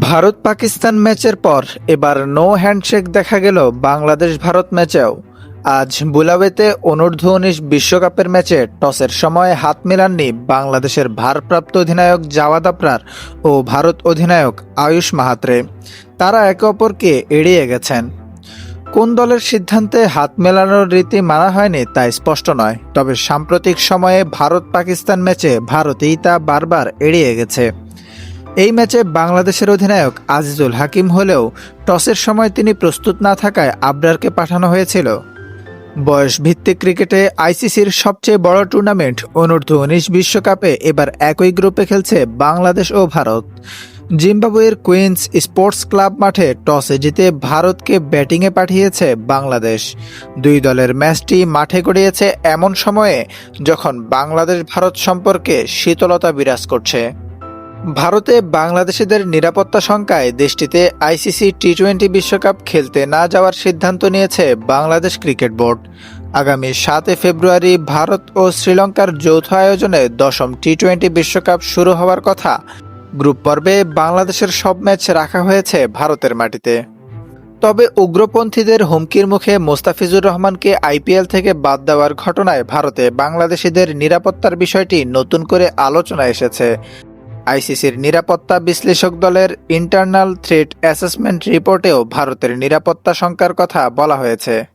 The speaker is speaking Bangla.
ভারত পাকিস্তান ম্যাচের পর এবার নো হ্যান্ডশেক দেখা গেল বাংলাদেশ ভারত ম্যাচেও। আজ বুলাওয়েতে অনূর্ধ্ব উনিশ বিশ্বকাপের ম্যাচে টসের সময় হাত মেলাননি বাংলাদেশের ভারপ্রাপ্ত অধিনায়ক জাওয়াদ আফরার ও ভারত অধিনায়ক আয়ুষ মাহাত্রে। তারা একে অপরকে এড়িয়ে গেছেন। কোন দলের সিদ্ধান্তে হাত মেলানোর রীতি মানা হয়নি তা স্পষ্ট নয়, তবে সাম্প্রতিক সময়ে ভারত পাকিস্তান ম্যাচে ভারতেই তা বারবার এড়িয়ে গেছে। এই ম্যাচে বাংলাদেশের অধিনায়ক আজিজুল হাকিম হলেও টসের সময় তিনি প্রস্তুত না থাকায় আবরারকে পাঠানো হয়েছিল। বয়স ভিত্তিক ক্রিকেটে আইসিসির সবচেয়ে বড় টুর্নামেন্ট অনূর্ধ্ব উনিশ বিশ্বকাপে এবার একই গ্রুপে খেলছে বাংলাদেশ ও ভারত। জিম্বাবুয়ের কুইন্স স্পোর্টস ক্লাব মাঠে টসে জিতে ভারতকে ব্যাটিংয়ে পাঠিয়েছে বাংলাদেশ। দুই দলের ম্যাচটি মাঠে গড়িয়েছে এমন সময়ে যখন বাংলাদেশ ভারত সম্পর্কে শীতলতা বিরাজ করছে। ভারতে বাংলাদেশিদের নিরাপত্তা শঙ্কায় দেশটিতে আইসিসি টি টোয়েন্টি বিশ্বকাপ খেলতে না যাওয়ার সিদ্ধান্ত নিয়েছে বাংলাদেশ ক্রিকেট বোর্ড। আগামী সাতই ফেব্রুয়ারি ভারত ও শ্রীলঙ্কার যৌথ আয়োজনে দশম টি টোয়েন্টি বিশ্বকাপ শুরু হওয়ার কথা। গ্রুপ পর্বে বাংলাদেশের সব ম্যাচ রাখা হয়েছে ভারতের মাটিতে। তবে উগ্রপন্থীদের হুমকির মুখে মোস্তাফিজুর রহমানকে আইপিএল থেকে বাদ দেওয়ার ঘটনায় ভারতে বাংলাদেশিদের নিরাপত্তার বিষয়টি নতুন করে আলোচনা এসেছে। আইসিসির নিরাপত্তা বিশ্লেষক দলের ইন্টারনাল থ্রেট অ্যাসেসমেন্ট রিপোর্টেও ভারতের নিরাপত্তা শঙ্কার কথা বলা হয়েছে।